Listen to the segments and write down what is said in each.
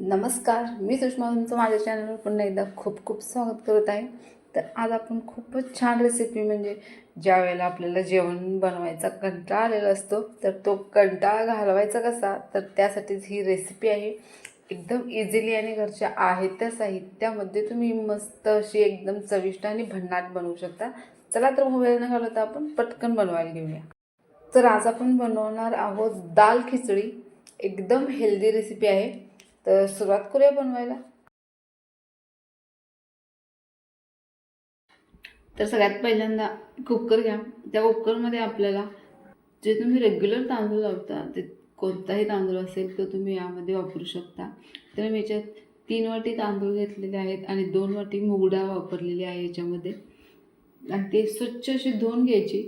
नमस्कार मी सुषमा तुमचं माझ्या चॅनलवर पुन्हा एकदा खूप खूप स्वागत करत आहे. तर आज आपण खूपच छान रेसिपी म्हणजे ज्या वेळेला आपल्याला जेवण बनवायचा कंटाळा आलेला असतो तर तो कंटाळा घालवायचा कसा? तर त्यासाठीच ही रेसिपी आहे. एकदम इझिली आणि घरच्या आहेत त्या साहित्यामध्ये तुम्ही मस्त अशी एकदम चविष्ट आणि भन्नाट बनवू शकता. चला तर मोबाईल न घालवता आपण पटकन बनवायला घेऊया. तर आज आपण बनवणार आहोत दाल खिचडी. एकदम हेल्दी रेसिपी आहे. तर सुरुवात करूया बनवायला. तर सगळ्यात पहिल्यांदा कुकर घ्या. त्या कुकरमध्ये आपल्याला जे तुम्ही रेग्युलर तांदूळ लावता ते कोणताही तांदूळ असेल तर तुम्ही यामध्ये वापरू शकता. तर मी याच्यात तीन वाटी तांदूळ घेतलेले आहेत आणि दोन वाटी मुगडा वापरलेली आहे याच्यामध्ये. आणि ते स्वच्छ अशी धुवून घ्यायची.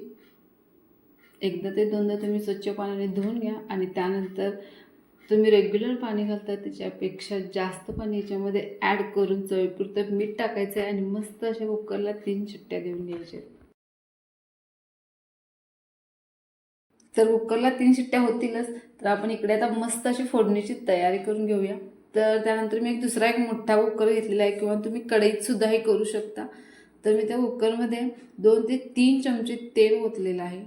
एकदा ते दोनदा तुम्ही स्वच्छ पाण्याने धुवून घ्या आणि त्यानंतर तुम्ही रेग्युलर पाणी घालता त्याच्यापेक्षा जास्त पाणी याच्यामध्ये ॲड करून चवीपुरतं मीठ टाकायचं आहे आणि मस्त अशा कुकरला तीन शिट्ट्या देऊन घ्यायच्या. तर कुकरला तीन शिट्ट्या होतीलच तर आपण इकडे आता मस्त अशी फोडणीची तयारी करून घेऊया. तर त्यानंतर मी एक दुसरा एक मोठा कुकर घेतलेला आहे किंवा तुम्ही कढईत सुद्धा हे करू शकता. तर मी त्या कुकरमध्ये दोन ते तीन चमचे तेल ओतलेलं आहे.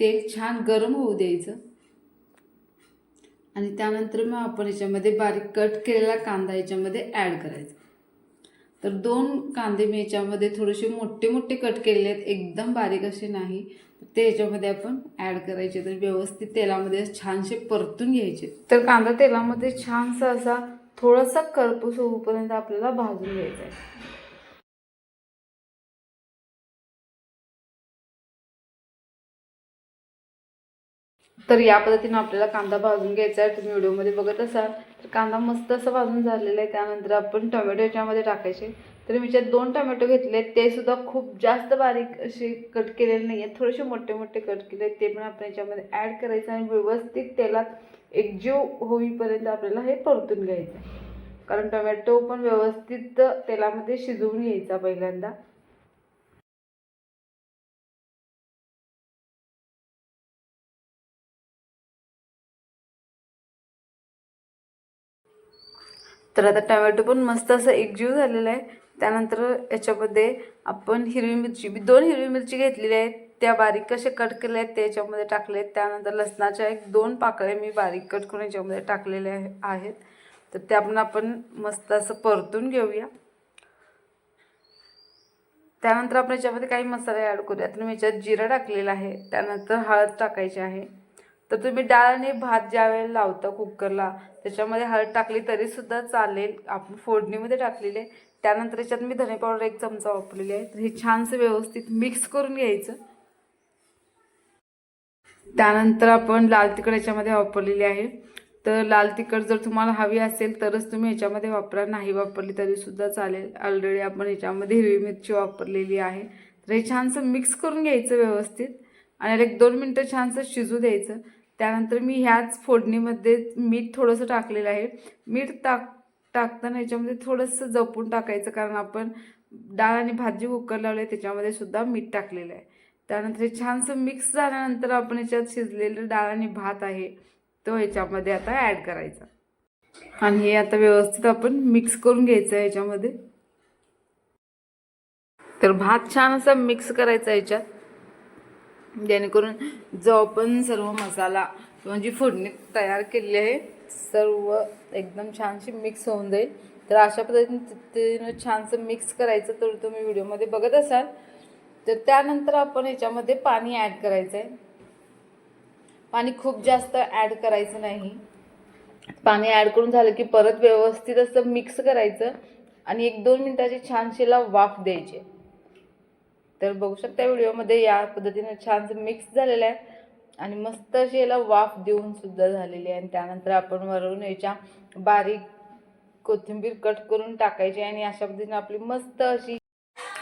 तेल छान गरम होऊ द्यायचं. आणि त्यानंतर मग आपण याच्यामध्ये बारीक कट केलेला कांदा याच्यामध्ये ॲड करायचा. तर दोन कांदे मी याच्यामध्ये थोडेसे मोठे मोठे कट केलेले आहेत. एकदम बारीक असे नाही. ते याच्यामध्ये आपण ॲड करायचे. तर व्यवस्थित तेलामध्ये छानसे परतून घ्यायचे. तर कांदा तेलामध्ये छानसा असा थोडासा करपूस होऊपर्यंत आपल्याला भाजून घ्यायचा आहे. तर या पद्धतीनं आपल्याला कांदा भाजून घ्यायचा आहे. तुम्ही व्हिडिओमध्ये बघत असाल तर कांदा मस्त असं भाजून झालेला आहे. त्यानंतर आपण टोमॅटो याच्यामध्ये टाकायचे. तर मी याच्यात दोन टोमॅटो घेतले आहेत ते सुद्धा खूप जास्त बारीक असे कट केलेले नाही आहेत थोडेसे मोठे मोठे कट केले आहेत. ते पण आपण याच्यामध्ये ॲड करायचं आणि व्यवस्थित तेलात एकजीव होईपर्यंत आपल्याला हे परतून घ्यायचं आहे. कारण टोमॅटो पण व्यवस्थित तेलामध्ये शिजवून घ्यायचा पहिल्यांदा. तर आता टमॅटो पण मस्त असं एकजीव झालेला आहे. त्यानंतर याच्यामध्ये आपण हिरवी मिरची मी दोन हिरवी मिरची घेतलेली आहेत. त्या बारीक कसे कट केले आहेत ते याच्यामध्ये टाकले आहेत. त्यानंतर लसणाच्या एक दोन पाकळ्या मी बारीक कट करून याच्यामध्ये टाकलेल्या आहे- आहेत. तर त्या पण आपण मस्त असं परतून घेऊया. त्यानंतर आपण याच्यामध्ये काही मसाले ॲड करूया तर मी याच्यात जिरं टाकलेलं आहे. त्यानंतर हळद टाकायची आहे. तर तुम्ही डाळ आणि भात ज्या वेळेला लावता कुकरला त्याच्यामध्ये हळद टाकली तरीसुद्धा चालेल. आपण फोडणीमध्ये टाकलेले. त्यानंतर याच्यात मी धने पावडर एक चमचा वापरलेली आहे. तर हे छानसं व्यवस्थित मिक्स करून घ्यायचं. त्यानंतर आपण लाल तिखट याच्यामध्ये वापरलेली आहे. तर लाल तिखट जर तुम्हाला हवी असेल तरच तुम्ही ह्याच्यामध्ये वापरा. नाही वापरली तरीसुद्धा चालेल. ऑलरेडी आपण ह्याच्यामध्ये हिरवी मिरची वापरलेली आहे. तर हे छानसं मिक्स करून घ्यायचं व्यवस्थित. आणि एक दोन मिनटं छानसं शिजू द्यायचं. त्यानंतर मी ह्याच फोडणीमध्ये मीठ थोडंसं टाकलेलं आहे. मीठ टाक टाकताना याच्यामध्ये थोडंसं जपून टाकायचं कारण आपण डाळ आणि भाजी कुकर लावले त्याच्यामध्ये सुद्धा मीठ टाकलेलं आहे. त्यानंतर हे छानसं मिक्स झाल्यानंतर आपण याच्यात शिजलेलं डाळ आणि भात आहे तो ह्याच्यामध्ये आता ॲड करायचा. आणि हे आता व्यवस्थित आपण मिक्स करून घ्यायचं आहे याच्यामध्ये तर भात छान असा मिक्स करायचा याच्यात जेणेकरून जो आपण सर्व मसाला किंवा जी फोडणी तयार केलेली आहे सर्व एकदम छानशी मिक्स होऊन जाईल. तर अशा पद्धतीनं छानसं मिक्स करायचं तर तुम्ही व्हिडिओमध्ये बघत असाल. तर त्यानंतर आपण याच्यामध्ये पाणी ॲड करायचं आहे पाणी खूप जास्त ॲड करायचं नाही. पाणी ॲड करून झालं की परत व्यवस्थित असं मिक्स करायचं आणि एक दोन मिनटाची छानशीला वाफ द्यायची. तर बघू शकता व्हिडिओमध्ये या पद्धतीनं छानसं मिक्स झालेलं आहे. आणि मस्त अशी याला वाफ देऊन सुद्धा झालेली आहे. आणि त्यानंतर आपण वरून याच्या बारीक कोथिंबीर कट करून टाकायची आणि अशा पद्धतीने आपली मस्त अशी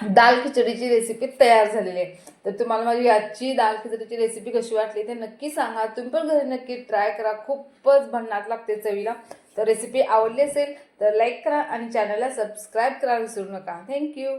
दाल खिचडीची रेसिपी तयार झालेली आहे. तर तुम्हाला माझी आजची दाल खिचडीची रेसिपी कशी वाटली ते नक्की सांगा. तुम्ही पण घरी नक्की ट्राय करा. खूपच भन्नाट लागते चवीला. तर रेसिपी आवडली असेल तर लाईक करा आणि चॅनलला सबस्क्राईब करा विसरू नका. थँक्यू